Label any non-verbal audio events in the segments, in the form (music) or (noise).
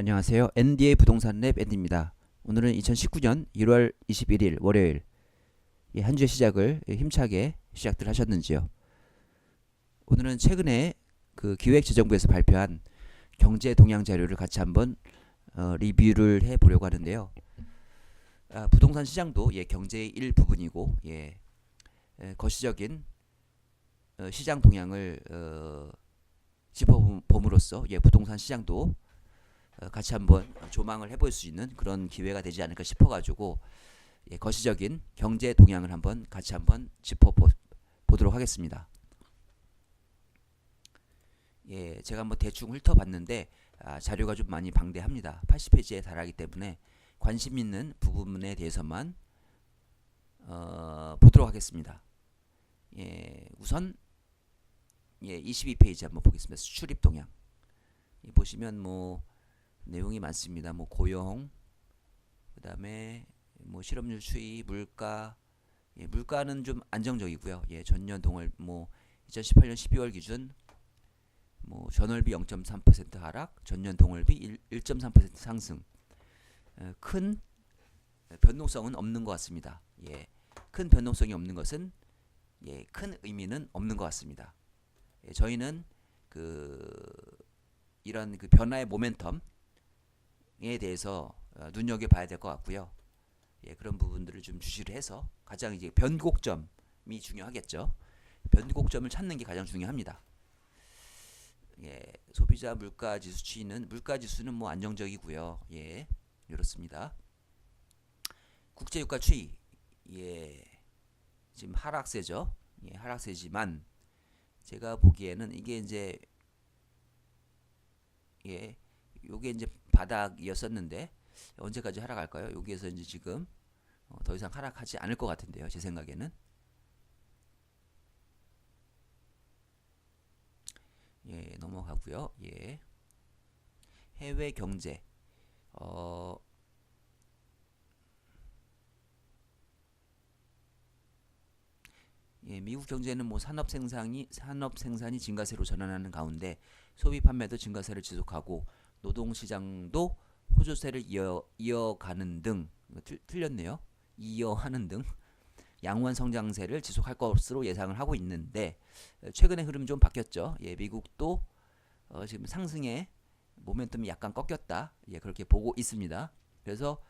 안녕하세요. NDA 부동산 랩 앤디입니다. 오늘은 2019년 1월 21일 월요일 예, 한 주의 시작을 예, 힘차게 시작들 하셨는지요? 오늘은 최근에 그 기획재정부에서 발표한 경제 동향 자료를 같이 한번 어, 리뷰를 해 보려고 하는데요. 아, 부동산 시장도 예, 경제의 일부분이고 예, 에, 거시적인 어, 시장 동향을 어, 짚어봄으로써 예, 부동산 시장도 어, 같이 한번 조망을 해볼 수 있는 그런 기회가 되지 않을까 싶어가지고 예, 거시적인 경제 동향을 한번 같이 한번 짚어보도록 하겠습니다. 예, 제가 한번 대충 훑어봤는데 아, 자료가 좀 많이 방대합니다. 80페이지에 달하기 때문에 관심 있는 부분에 대해서만 어, 보도록 하겠습니다. 예, 우선 예, 22페이지 한번 보겠습니다. 수출입 동향. 예, 보시면 뭐 내용이 많습니다. 뭐 고용, 그 다음에 뭐 실업률 추이, 물가. 예, 물가는 좀 안정적이고요. 예, 전년 동월 뭐 2018년 12월 기준 뭐 전월비 0.3% 하락, 전년 동월비 1.3% 상승. 어, 큰 변동성은 없는 것 같습니다. 예, 큰 변동성이 없는 것은 예, 큰 의미는 없는 것 같습니다. 예, 저희는 그 이런 그 변화의 모멘텀 에 대해서 어, 눈여겨 봐야 될 것 같고요. 예, 그런 부분들을 좀 주시를 해서 가장 이제 변곡점이 중요하겠죠. 변곡점을 찾는 게 가장 중요합니다. 예, 소비자 물가 지수 추이는 물가 지수는 뭐 안정적이고요. 예, 이렇습니다. 국제 유가 추이 예, 지금 하락세죠. 예, 하락세지만 제가 보기에는 이게 이제 예, 요게 이제 바닥이었었는데 언제까지 하락할까요? 여기에서 이제 지금 어, 더 이상 하락하지 않을 것 같은데요. 제 생각에는 예, 넘어가고요. 예. 해외 경제 어 예, 미국 경제는 뭐 산업 생산이 산업 생산이 증가세로 전환하는 가운데 소비 판매도 증가세를 지속하고 노동 시장도 호조세를 이어 이어가는 등 틀, 틀렸네요. 이어하는 등 (laughs) 양호한 성장세를 지속할 것으로 예상을 하고 있는데 최근의 흐름 좀 바뀌었죠. 예, 미국도 어, 지금 상승의 모멘텀이 약간 꺾였다. 예, 그렇게 보고 있습니다. 그래서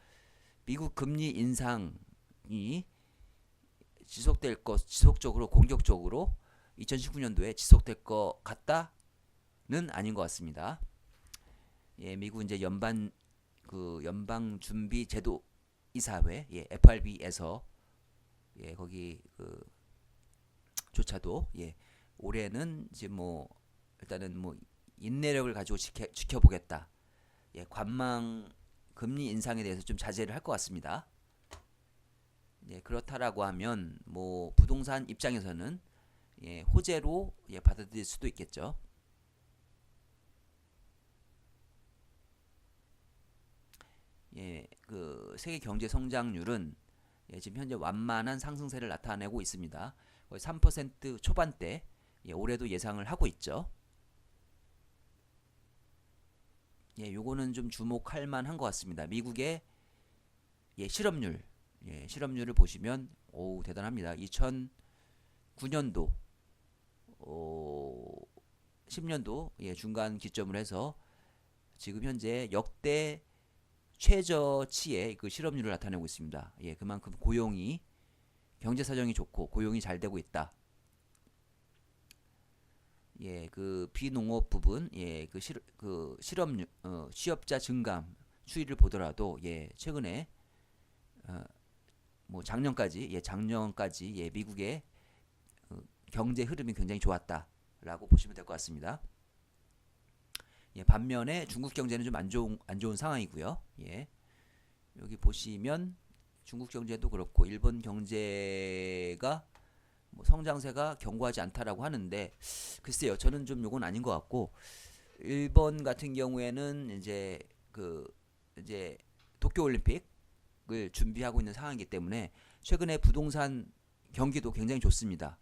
미국 금리 인상이 지속될 것 지속적으로 공격적으로 2019년도에 지속될 것 같다는 아닌 것 같습니다. 예, 미국 이제 연방 그 연방 준비 제도 이사회 예, FRB에서 예, 거기 그 조차도 예, 올해는 이제 뭐 일단은 뭐 인내력을 가지고 지켜, 지켜 보겠다. 예, 관망 금리 인상에 대해서 좀 자제를 할 것 같습니다. 예, 그렇다라고 하면 뭐 부동산 입장에서는 예, 호재로 예, 받아들일 수도 있겠죠. 예, 그 세계 경제 성장률은 예, 지금 현재 완만한 상승세를 나타내고 있습니다. 거의 3% 초반대 예, 올해도 예상을 하고 있죠. 예, 요거는 좀 주목할 만한 것 같습니다. 미국의 예, 실업률 예, 실업률을 보시면 오 대단합니다. 2009년도 어, 10년도 예, 중간 기점을 해서 지금 현재 역대 최저치의 그 실업률을 나타내고 있습니다. 예, 그만큼 고용이 경제 사정이 좋고 고용이 잘 되고 있다. 예, 그 비농업 부분, 예, 그 실, 그 실업률, 어, 취업자 증감 추이를 보더라도 예, 최근에 어, 뭐 작년까지, 예, 작년까지 예, 미국의 어, 경제 흐름이 굉장히 좋았다라고 보시면 될 것 같습니다. 예, 반면에 중국 경제는 좀 안 좋은 안 좋은 상황이고요. 예. 여기 보시면 중국 경제도 그렇고 일본 경제가 뭐 성장세가 견고하지 않다라고 하는데 글쎄요. 저는 좀 요건 아닌 것 같고 일본 같은 경우에는 이제 그 이제 도쿄 올림픽을 준비하고 있는 상황이기 때문에 최근에 부동산 경기도 굉장히 좋습니다.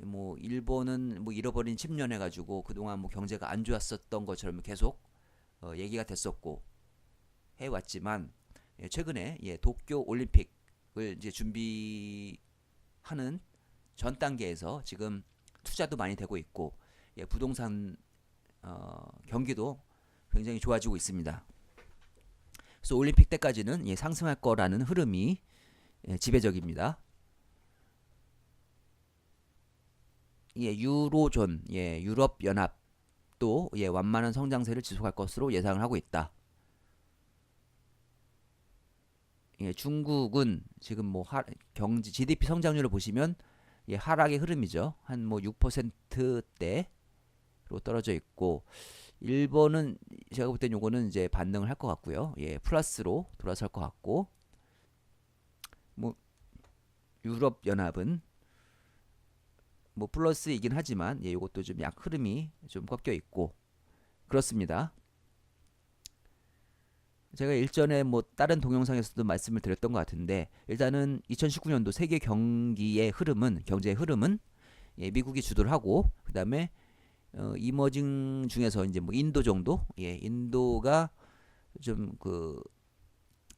뭐 일본은 뭐 잃어버린 10년 해가지고 그동안 뭐 경제가 안 좋았었던 것처럼 계속 어, 얘기가 됐었고 해왔지만 예, 최근에 예, 도쿄 올림픽을 이제 준비하는 전 단계에서 지금 투자도 많이 되고 있고 예, 부동산 어, 경기도 굉장히 좋아지고 있습니다. 그래서 올림픽 때까지는 예, 상승할 거라는 흐름이 예, 지배적입니다. 예, 유로존, 예, 유럽 연합도 예, 완만한 성장세를 지속할 것으로 예상을 하고 있다. 예, 중국은 지금 뭐 하, 경제 GDP 성장률을 보시면 예, 하락의 흐름이죠. 한 뭐 6%대로 떨어져 있고 일본은 제가 볼 땐 요거는 이제 반등을 할 것 같고요. 예, 플러스로 돌아설 것 같고 뭐 유럽 연합은 뭐 플러스이긴 하지만 예, 요것도 좀 약 흐름이 좀 꺾여 있고 그렇습니다. 제가 일전에 뭐 다른 동영상에서도 말씀을 드렸던 것 같은데 일단은 2019년도 세계 경기의 흐름은 경제의 흐름은 예, 미국이 주도를 하고 그다음에 어, 이머징 중에서 이제 뭐 인도 정도 예, 인도가 좀 그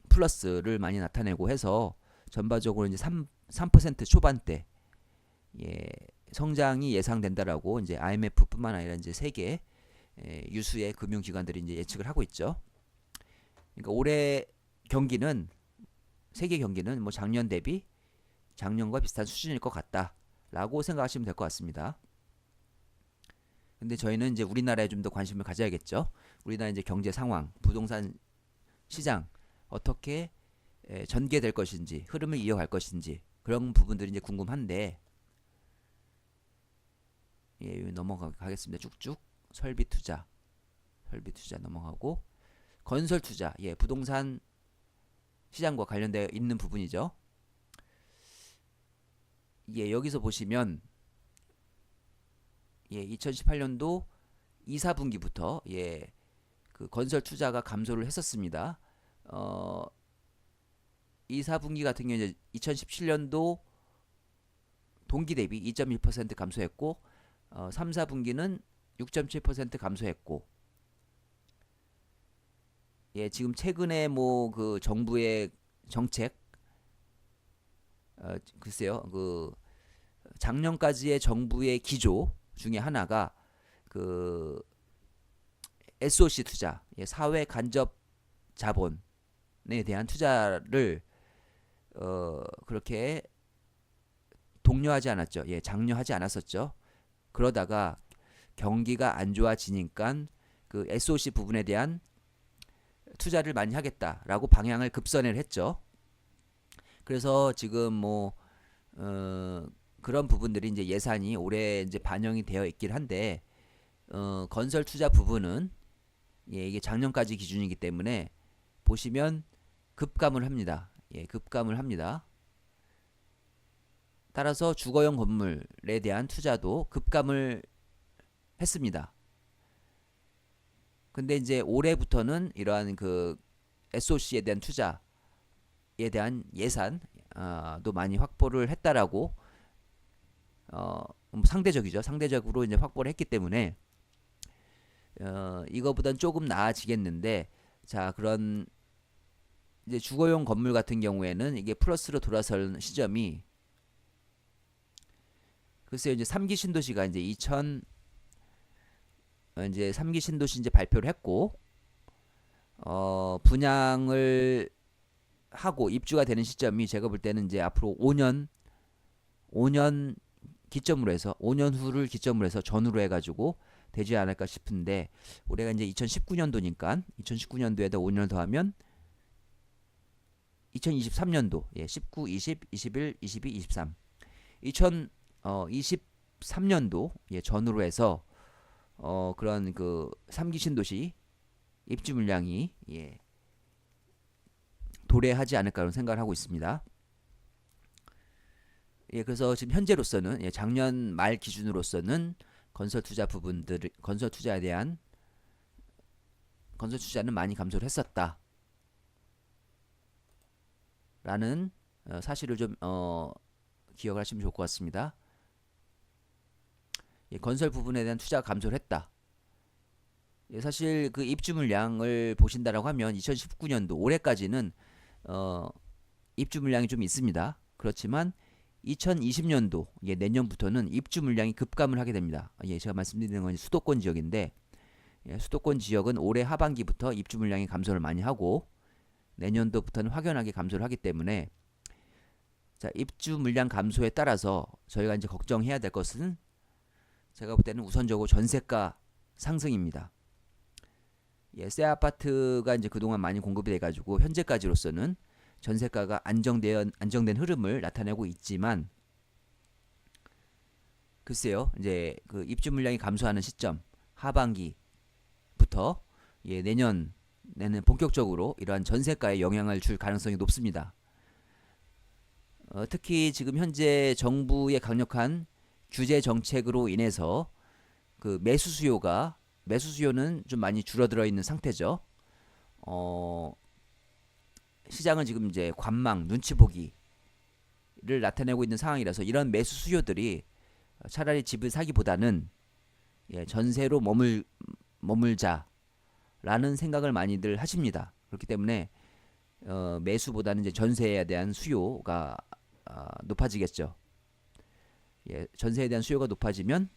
플러스를 많이 나타내고 해서 전반적으로 이제 3, 3% 초반대 예, 성장이 예상된다라고 이제 IMF뿐만 아니라 이제 세계 예, 유수의 금융기관들이 이제 예측을 하고 있죠. 그러니까 올해 경기는 세계 경기는 뭐 작년 대비 작년과 비슷한 수준일 것 같다라고 생각하시면 될 것 같습니다. 근데 저희는 이제 우리나라에 좀 더 관심을 가져야겠죠. 우리나라 이제 경제 상황, 부동산 시장 어떻게 에, 전개될 것인지, 흐름을 이어갈 것인지 그런 부분들이 이제 궁금한데 예, 넘어가겠습니다. 쭉쭉 설비 투자, 설비 투자 넘어가고 건설 투자, 예, 부동산 시장과 관련되어 있는 부분이죠. 예, 여기서 보시면 예, 2018년도 2, 4분기부터 예, 그 건설 투자가 감소를 했었습니다. 어, 2, 4분기 같은 경우에 2017년도 동기 대비 2.1% 감소했고 어, 3, 4분기는 6.7% 감소했고 예, 지금 최근에 뭐 그 정부의 정책 어, 글쎄요. 그 작년까지의 정부의 기조 중에 하나가 그 SOC 투자, 예, 사회 간접 자본에 대한 투자를 어, 그렇게 독려하지 않았죠. 예, 장려하지 않았었죠. 그러다가 경기가 안 좋아지니까 그 SOC 부분에 대한 투자를 많이 하겠다라고 방향을 급선회를 했죠. 그래서 지금 뭐 어, 그런 부분들이 이제 예산이 올해 이제 반영이 되어 있긴 한데 어, 건설 투자 부분은 예, 이게 작년까지 기준이기 때문에 보시면 급감을 합니다. 예, 급감을 합니다. 따라서 주거용 건물에 대한 투자도 급감을 했습니다. 근데 이제 올해부터는 이러한 그 SOC에 대한 투자에 대한 예산도 많이 확보를 했다라고 어, 뭐 상대적이죠. 상대적으로 이제 확보를 했기 때문에 어, 이거보단 조금 나아지겠는데 자 그런 이제 주거용 건물 같은 경우에는 이게 플러스로 돌아설 시점이 글쎄요 이제 3기 신도시가 이제 2000 어, 이제 3기 신도시 이제 발표를 했고 어 분양을 하고 입주가 되는 시점이 제가 볼 때는 이제 앞으로 5년 5년 기점으로 해서 5년 후를 기점으로 해서 전후로 해 가지고 되지 않을까 싶은데 올해가 이제 2019년도니까 2019년도에다 5년을 더하면 2023년도 예, 19, 20, 21, 22, 23 2023년도 예, 전후로 해서 어, 그런 그 3기 신도시 입주 물량이 예, 도래하지 않을까 생각을 하고 있습니다. 예, 그래서 지금 현재로서는 예, 작년 말 기준으로서는 건설 투자 부분들 건설 투자에 대한 건설 투자는 많이 감소를 했었다. 라는 어, 사실을 좀 어, 기억을 하시면 좋을 것 같습니다. 예, 건설 부분에 대한 투자가 감소를 했다. 예, 사실 그 입주 물량을 보신다라고 하면 2019년도 올해까지는 어, 입주 물량이 좀 있습니다. 그렇지만 2020년도 예, 내년부터는 입주 물량이 급감을 하게 됩니다. 예, 제가 말씀드리는 건 수도권 지역인데 예, 수도권 지역은 올해 하반기부터 입주 물량이 감소를 많이 하고 내년도부터는 확연하게 감소를 하기 때문에 자, 입주 물량 감소에 따라서 저희가 이제 걱정해야 될 것은 제가 볼 때는 우선적으로 전세가 상승입니다. 예, 새 아파트가 이제 그동안 많이 공급이 돼 가지고 현재까지로서는 전세가가 안정된 안정된 흐름을 나타내고 있지만 글쎄요. 이제 그 입주 물량이 감소하는 시점 하반기부터 예, 내년에는 본격적으로 이러한 전세가에 영향을 줄 가능성이 높습니다. 어, 특히 지금 현재 정부의 강력한 규제 정책으로 인해서 그 매수 수요가 매수 수요는 좀 많이 줄어들어 있는 상태죠. 어, 시장은 지금 이제 관망, 눈치 보기를 나타내고 있는 상황이라서 이런 매수 수요들이 차라리 집을 사기보다는 예, 전세로 머물 머물자라는 생각을 많이들 하십니다. 그렇기 때문에 어, 매수보다는 이제 전세에 대한 수요가 아, 높아지겠죠. 예, 전세에 대한 수요가 높아지면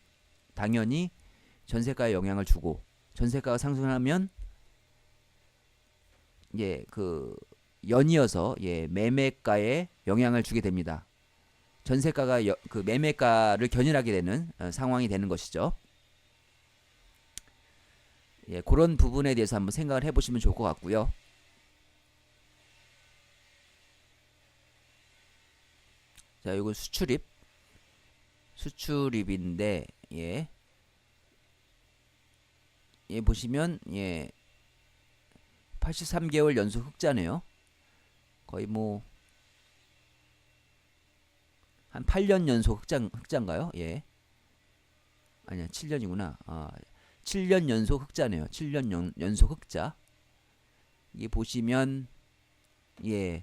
당연히 전세가에 영향을 주고 전세가가 상승하면 예, 그 연이어서 예, 매매가에 영향을 주게 됩니다. 전세가가 여, 그 매매가를 견인하게 되는 어, 상황이 되는 것이죠. 예, 그런 부분에 대해서 한번 생각을 해보시면 좋을 것 같고요. 자, 이건 수출입. 수출입인데, 예. 예, 보시면, 예. 83개월 연속 흑자네요. 거의 뭐, 한 8년 연속 흑자, 흑자인가요? 예. 아니야, 7년이구나. 아, 7년 연속 흑자네요. 7년 연, 연속 흑자. 이게 보시면, 예.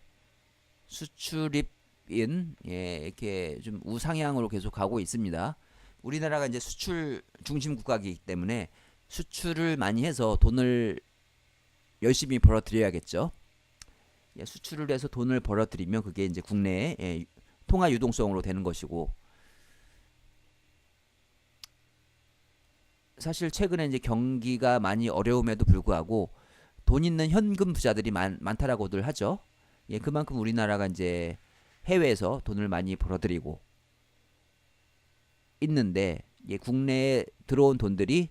수출입 인, 예, 이렇게 좀 우상향으로 계속 가고 있습니다. 우리나라가 이제 수출 중심 국가이기 때문에 수출을 많이 해서 돈을 열심히 벌어들여야겠죠. 예, 수출을 해서 돈을 벌어들이면 그게 이제 국내에 예, 통화 유동성으로 되는 것이고 사실 최근에 이제 경기가 많이 어려움에도 불구하고 돈 있는 현금 부자들이 많, 많다라고들 하죠. 예, 그만큼 우리나라가 이제 해외에서 돈을 많이 벌어들이고 있는데 예, 국내에 들어온 돈들이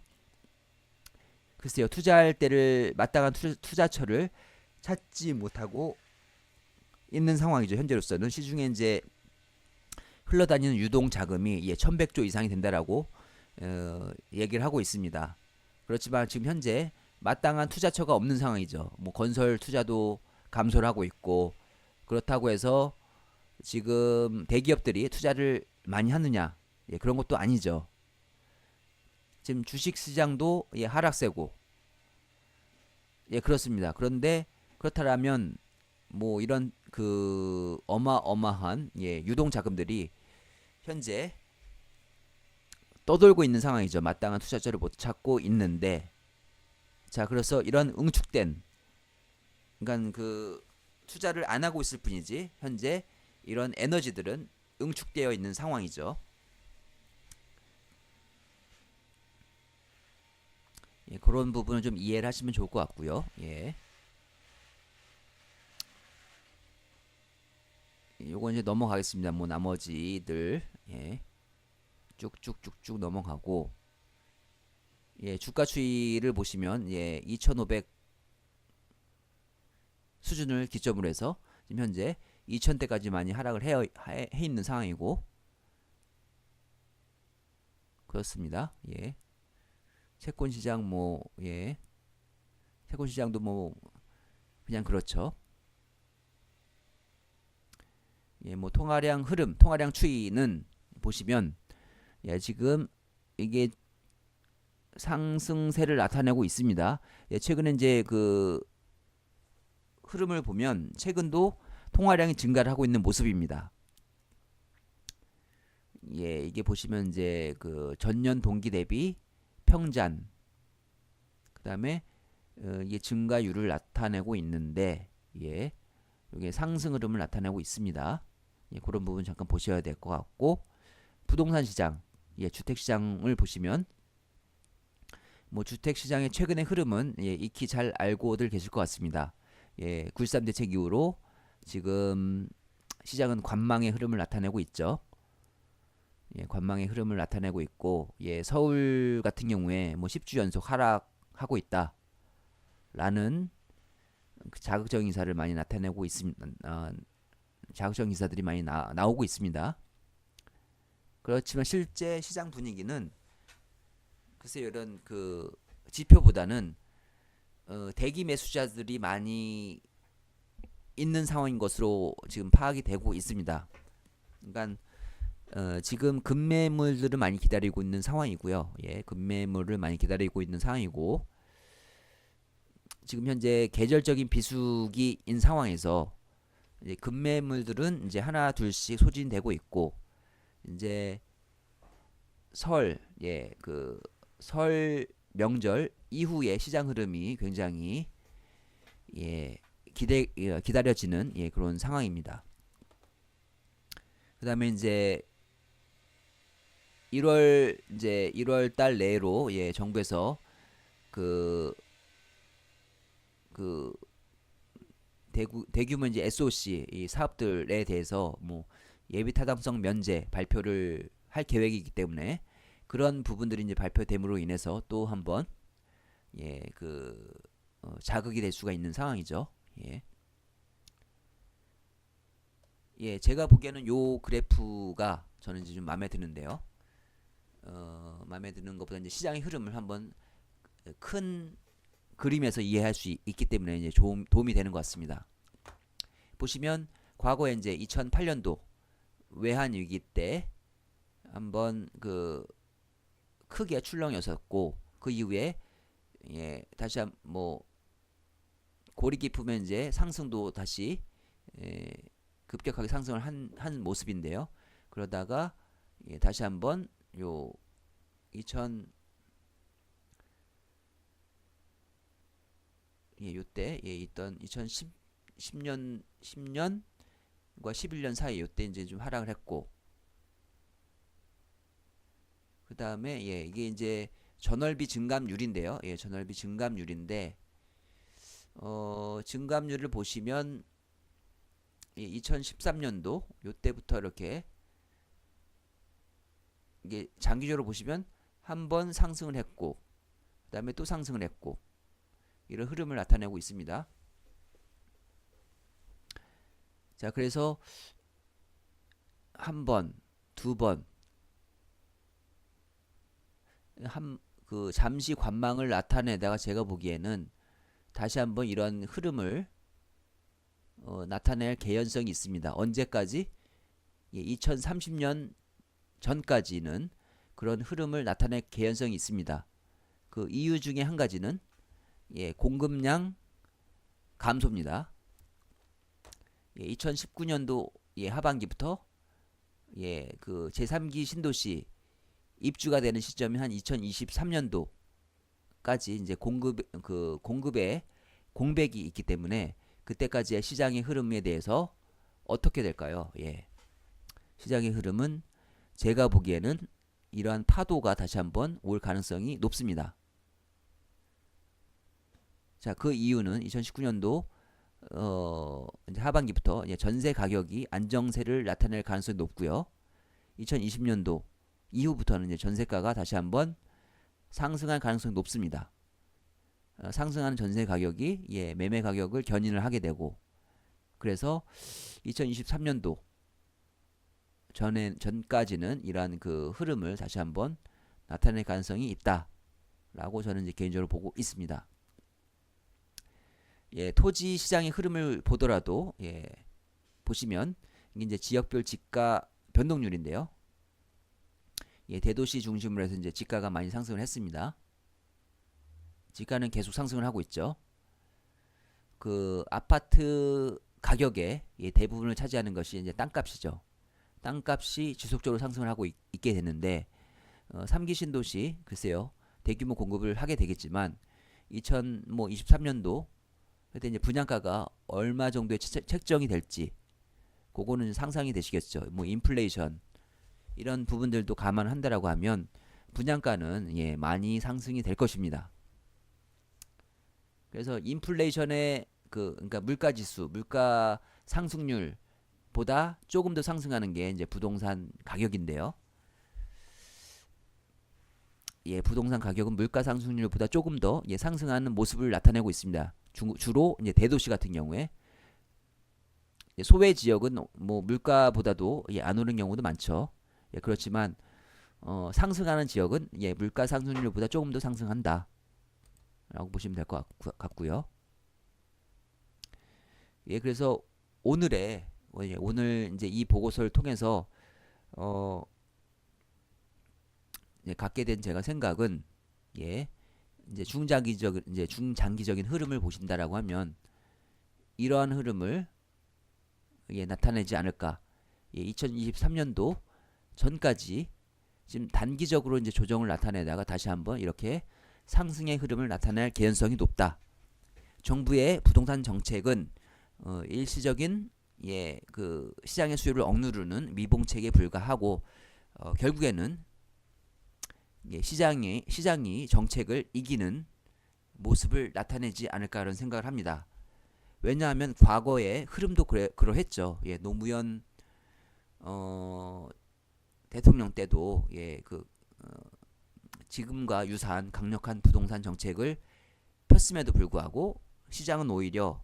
글쎄요 투자할 때를 마땅한 투, 투자 처를 찾지 못하고 있는 상황이죠 현재로서는 시중에 이제 흘러다니는 유동 자금이 예, 1100조 이상이 된다라고 어, 얘기를 하고 있습니다. 그렇지만 지금 현재 마땅한 투자처가 없는 상황이죠. 뭐 건설 투자도 감소를 하고 있고 그렇다고 해서 지금 대기업들이 투자를 많이 하느냐 예, 그런 것도 아니죠. 지금 주식 시장도 예, 하락세고 예 그렇습니다. 그런데 그렇다면 뭐 이런 그 어마어마한 예, 유동 자금들이 현재 떠돌고 있는 상황이죠. 마땅한 투자처를 못 찾고 있는데 자 그래서 이런 응축된 그러니까 그 투자를 안 하고 있을 뿐이지 현재 이런 에너지들은 응축되어 있는 상황이죠. 예, 그런 부분을 좀 이해를 하시면 좋을 것 같고요. 예. 요거 이제 넘어가겠습니다. 뭐 나머지들 예. 쭉쭉쭉쭉 넘어가고 예, 주가 추이를 보시면 예, 2,500 수준을 기점으로 해서 지금 현재 2,000대까지 많이 하락을 해, 해, 해 있는 상황이고 그렇습니다. 예. 채권 시장 뭐 예. 채권 시장도 뭐 그냥 그렇죠. 예, 뭐 통화량 흐름, 통화량 추이는 보시면 예, 지금 이게 상승세를 나타내고 있습니다. 예, 최근에 이제 그 흐름을 보면 최근도 통화량이 증가를 하고 있는 모습입니다. 예, 이게 보시면 이제 그 전년 동기 대비 평잔 그다음에 어, 이게 증가율을 나타내고 있는데 예. 이게 상승 흐름을 나타내고 있습니다. 예, 그런 부분 잠깐 보셔야 될 것 같고 부동산 시장, 예, 주택 시장을 보시면 뭐 주택 시장의 최근의 흐름은 예, 익히 잘 알고들 계실 것 같습니다. 예, 9.13 대책 이후로 지금 시장은 관망의 흐름을 나타내고 있죠. 예, 관망의 흐름을 나타내고 있고 예, 서울 같은 경우에 뭐 10주 연속 하락하고 있다 라는 그 자극적인 기사를 많이 나타내고 있습니다. 어, 자극적인 기사들이 많이 나, 나오고 있습니다. 그렇지만 실제 시장 분위기는 글쎄 이런 그 지표보다는 어, 대기 매수자들이 많이 있는 상황인 것으로 지금 파악이 되고 있습니다. 그러니까 어, 지금 급매물들을 많이 기다리고 있는 상황이고요. 예, 급매물을 많이 기다리고 있는 상황이고 지금 현재 계절적인 비수기인 상황에서 이제 급매물들은 이제 하나 둘씩 소진되고 있고 이제 설, 예, 그 설 명절 이후의 시장 흐름이 굉장히 예, 기대 예, 기다려지는 예, 그런 상황입니다. 그다음에 이제 1월 이제 1월 달 내로 예, 정부에서 그그 대구, 대규모 이제 SOC 이 사업들에 대해서 뭐 예비 타당성 면제 발표를 할 계획이기 때문에 그런 부분들이 이제 발표됨으로 인해서 또 한번 예그 어, 자극이 될 수가 있는 상황이죠. 예. 예, 제가 보기에는 요 그래프가 저는 이제 좀 마음에 드는데요. 어, 마음에 드는 것보다 이제 시장의 흐름을 한번 큰 그림에서 이해할 수 있, 기 때문에 이제 도움, 도움이 되는 것 같습니다. 보시면 과거에 이제 2008년도 외환 위기 때 한번 그 크게 출렁였었고 그 이후에 예, 다시 한뭐 고리 깊으면 이제 상승도 다시 예, 급격하게 상승을 한, 한 모습인데요. 그러다가 예, 다시 한번 요 2000, 예, 요때 예, 있던 2010 10년 10년과 11년 사이 요때 이제 좀 하락을 했고 그 다음에 예, 이게 이제 전월비 증감률인데요. 예, 전월비 증감률인데 어, 증감률을 보시면 예, 2013년도 요때부터 이렇게 이게 장기적으로 보시면 한 번 상승을 했고 그 다음에 또 상승을 했고 이런 흐름을 나타내고 있습니다. 자, 그래서 한 번, 두 번, 한 그 잠시 관망을 나타내다가 제가 보기에는 다시 한번 이런 흐름을 어, 나타낼 개연성이 있습니다. 언제까지? 예, 2030년 전까지는 그런 흐름을 나타낼 개연성이 있습니다. 그 이유 중에 한 가지는 예, 공급량 감소입니다. 예, 2019년도 예, 하반기부터 예, 그 제3기 신도시 입주가 되는 시점이 한 2023년도 까지 이제 공급 그 공급에 공백이 있기 때문에 그때까지의 시장의 흐름에 대해서 어떻게 될까요? 예. 시장의 흐름은 제가 보기에는 이러한 파도가 다시 한번 올 가능성이 높습니다. 자, 그 이유는 2019년도 어, 하반기부터 전세 가격이 안정세를 나타낼 가능성이 높고요. 2020년도 이후부터는 이제 전세가가 다시 한번 상승할 가능성이 높습니다. 어, 상승하는 전세 가격이 예, 매매 가격을 견인을 하게 되고 그래서 2023년도 전에 전까지는 이러한 그 흐름을 다시 한번 나타낼 가능성이 있다라고 저는 이제 개인적으로 보고 있습니다. 예, 토지 시장의 흐름을 보더라도 예, 보시면 이게 이제 지역별 지가 변동률인데요. 예, 대도시 중심으로 해서 이제 지가가 많이 상승을 했습니다. 지가는 계속 상승을 하고 있죠. 그 아파트 가격의 예, 대부분을 차지하는 것이 이제 땅값이죠. 땅값이 지속적으로 상승을 하고 있, 게 됐는데 어, 3기 신도시 글쎄요 대규모 공급을 하게 되겠지만 2000뭐 23년도 그때 이제 분양가가 얼마 정도의 채- 책정이 될지 그거는 상상이 되시겠죠. 뭐 인플레이션 이런 부분들도 감안한다라고 하면 분양가는 예, 많이 상승이 될 것입니다. 그래서 인플레이션의 그 그러니까 물가 지수, 물가 상승률보다 조금 더 상승하는 게 이제 부동산 가격인데요. 예, 부동산 가격은 물가 상승률보다 조금 더 예, 상승하는 모습을 나타내고 있습니다. 주, 주로 이제 대도시 같은 경우에 예, 소외 지역은 뭐 물가보다도 예, 안 오른 경우도 많죠. 예, 그렇지만 어, 상승하는 지역은 예, 물가 상승률보다 조금 더 상승한다. 라고 보시면 될 것 같고요. 예, 그래서 오늘의 어, 예, 오늘 이제 이 보고서를 통해서 어, 예, 갖게 된 제가 생각은 예, 이제 중장기적 이제 중장기적인 흐름을 보신다라고 하면 이러한 흐름을 예, 나타내지 않을까. 예, 2023년도 전까지 지금 단기적으로 이제 조정을 나타내다가 다시 한번 이렇게 상승의 흐름을 나타낼 개연성이 높다. 정부의 부동산 정책은 어, 일시적인 예, 그 시장의 수요를 억누르는 미봉책에 불과하고 어, 결국에는 예, 시장이 시장이 정책을 이기는 모습을 나타내지 않을까 라는 생각을 합니다. 왜냐하면 과거의 흐름도 그래, 그러했죠. 예, 노무현 어, 대통령 때도 예, 그 어, 지금과 유사한 강력한 부동산 정책을 폈음에도 불구하고 시장은 오히려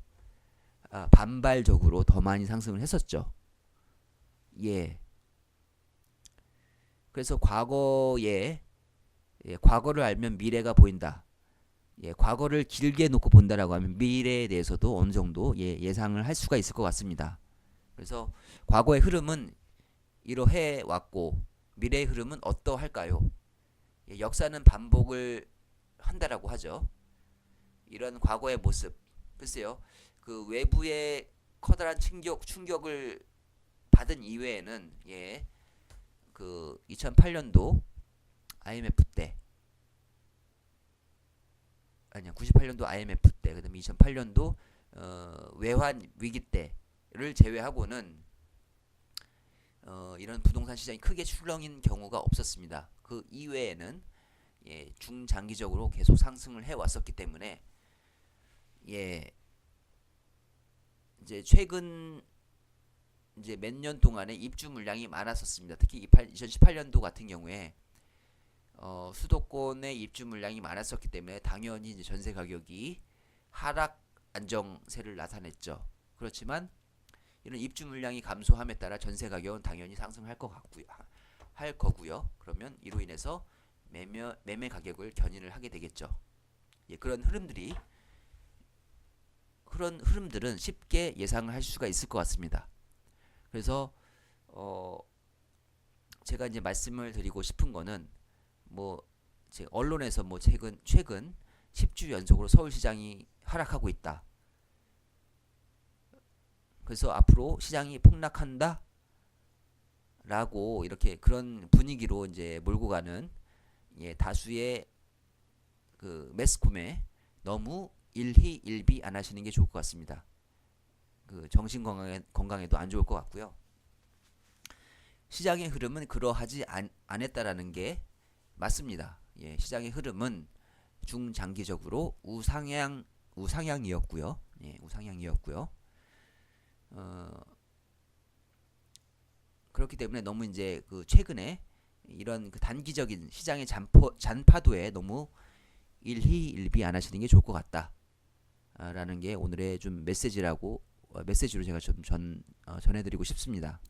아, 반발적으로 더 많이 상승을 했었죠. 예. 그래서 과거에 예, 과거를 알면 미래가 보인다. 예, 과거를 길게 놓고 본다라고 하면 미래에 대해서도 어느 정도 예, 예상을 할 수가 있을 것 같습니다. 그래서 과거의 흐름은 이러해 왔고 미래의 흐름은 어떠할까요? 예, 역사는 반복을 한다라고 하죠. 이런 과거의 모습, 글쎄요, 그 외부의 커다란 충격 충격을 받은 이외에는 예, 그 2008년도 IMF 때 아니야 98년도 IMF 때 그다음에 2008년도 어, 외환 위기 때를 제외하고는 어, 이런 부동산 시장이 크게 출렁인 경우가 없었습니다. 그 이외에는 예, 중장기적으로 계속 상승을 해 왔었기 때문에 예 이제 최근 이제 몇 년 동안에 입주 물량이 많았었습니다. 특히 2018년도 같은 경우에 어, 수도권의 입주 물량이 많았었기 때문에 당연히 이제 전세 가격이 하락 안정세를 나타냈죠. 그렇지만 이런 입주 물량이 감소함에 따라 전세 가격은 당연히 상승할 것 같고요. 할 거고요. 그러면 이로 인해서 매매 매매 가격을 견인을 하게 되겠죠. 예, 그런 흐름들이 그런 흐름들은 쉽게 예상을 할 수가 있을 것 같습니다. 그래서 어 제가 이제 말씀을 드리고 싶은 거는 뭐제 언론에서 뭐 최근 최근 10주 연속으로 서울시장이 하락하고 있다. 그래서 앞으로 시장이 폭락한다. 라고 이렇게 그런 분위기로 이제 몰고 가는 예, 다수의 그 매스컴에 너무 일희일비 안 하시는 게 좋을 것 같습니다. 그 정신 건강에 건강에도 안 좋을 것 같고요. 시장의 흐름은 그러하지 않, 않았다라는 게 맞습니다. 예, 시장의 흐름은 중장기적으로 우상향 우상향이었고요. 예, 우상향이었고요. 어, 그렇기 때문에 너무 이제 그 최근에 이런 그 단기적인 시장의 잔포, 잔파도에 너무 일희일비 안 하시는 게 좋을 것 같다라는 게 오늘의 좀 메시지라고 어, 메시지로 제가 좀 전, 어, 전해드리고 싶습니다.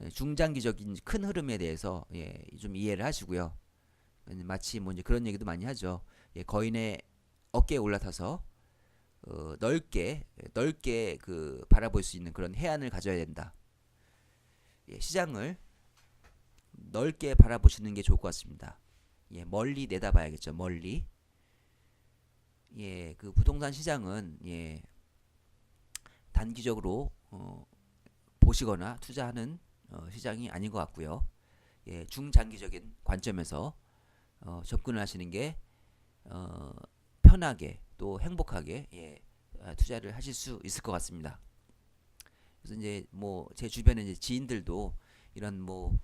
예, 중장기적인 큰 흐름에 대해서 예, 좀 이해를 하시고요. 마치 뭐 이제 그런 얘기도 많이 하죠. 예, 거인의 어깨에 올라타서 어, 넓게 넓게 그 바라볼 수 있는 그런 해안을 가져야 된다. 예, 시장을 넓게 바라보시는 게 좋을 것 같습니다. 예, 멀리 내다봐야겠죠. 멀리. 예, 그 부동산 시장은 예, 단기적으로 어, 보시거나 투자하는 어, 시장이 아닌 것 같고요. 예, 중장기적인 관점에서 어, 접근을 하시는 게 어, 편하게 또 행복하게 예, 아, 투자를 하실 수 있을 것 같습니다. 그래서 이제 뭐 제 주변에 이제 지인들도 이런 뭐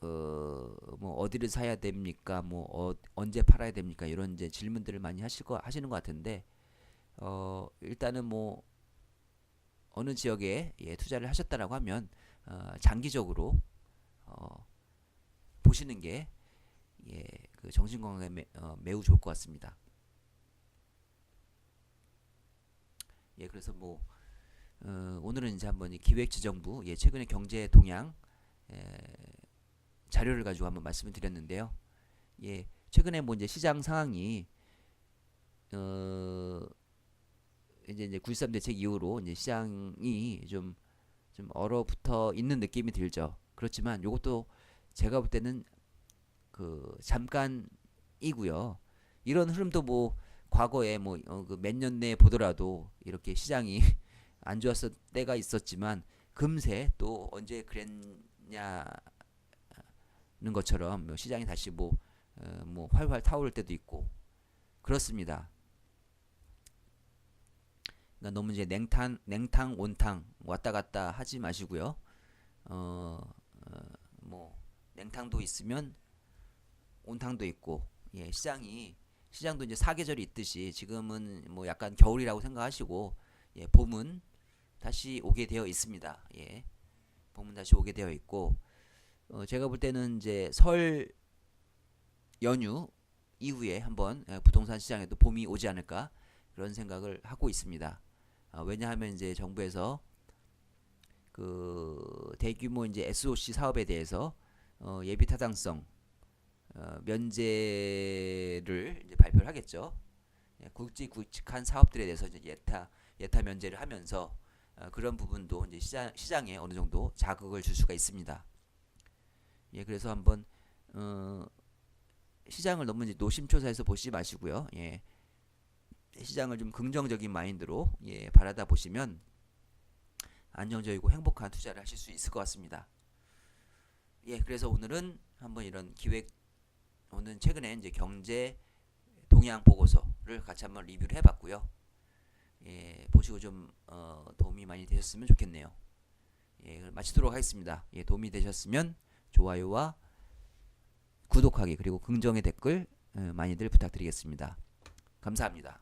어, 뭐 어디를 사야 됩니까? 뭐 어, 언제 팔아야 됩니까? 이런 이제 질문들을 많이 하실 거 하시는 것 같은데 어, 일단은 뭐 어느 지역에 예, 투자를 하셨다라고 하면 어, 장기적으로 어, 보시는 게 예, 그 정신 건강에 매, 어, 매우 좋을 것 같습니다. 예, 그래서 뭐 어, 오늘은 이제 한번 이 기획재정부 예, 최근의 경제 동향 에, 자료를 가지고 한번 말씀을 드렸는데요. 예, 최근에 뭐 이제 시장 상황이 어, 이제 이제 9.13 대책 이후로 이제 시장이 좀좀 얼어붙어 있는 느낌이 들죠. 그렇지만 이것도 제가 볼 때는 그 잠깐이고요. 이런 흐름도 뭐 과거에 뭐그몇년 내에 보더라도 이렇게 시장이 (laughs) 안 좋았을 때가 있었지만 금세 또 언제 그랬냐는 것처럼 뭐 시장이 다시 뭐, 어, 뭐 활활 타오를 때도 있고 그렇습니다. 그러니까 너무 이제 냉탕 냉탕 온탕 왔다 갔다 하지 마시고요. 어, 어, 뭐 냉탕도 있으면 온탕도 있고 예, 시장이 시장도 이제 사계절이 있듯이 지금은 뭐 약간 겨울이라고 생각하시고 예, 봄은 다시 오게 되어 있습니다. 예. 봄은 다시 오게 되어 있고 어, 제가 볼 때는 이제 설 연휴 이후에 한번 예, 부동산 시장에도 봄이 오지 않을까 그런 생각을 하고 있습니다. 아, 왜냐하면 이제 정부에서 그 대규모 이제 SOC 사업에 대해서 어, 예비 타당성 어, 면제를 발표를 하겠죠. 예, 굵직 굵직한 사업들에 대해서 이제 예타 예타 면제를 하면서 어, 그런 부분도 이제 시장 시장에 어느 정도 자극을 줄 수가 있습니다. 예, 그래서 한번 어, 시장을 너무 이제 노심초사해서 보시지 마시고요. 예, 시장을 좀 긍정적인 마인드로 예, 바라다 보시면 안정적이고 행복한 투자를 하실 수 있을 것 같습니다. 예, 그래서 오늘은 한번 이런 기획 오늘 최근에 이제 경제 동향 보고서를 같이 한번 리뷰를 해봤고요. 예, 보시고 좀 어, 도움이 많이 되셨으면 좋겠네요. 예, 마치도록 하겠습니다. 예, 도움이 되셨으면 좋아요와 구독하기 그리고 긍정의 댓글 어, 많이들 부탁드리겠습니다. 감사합니다.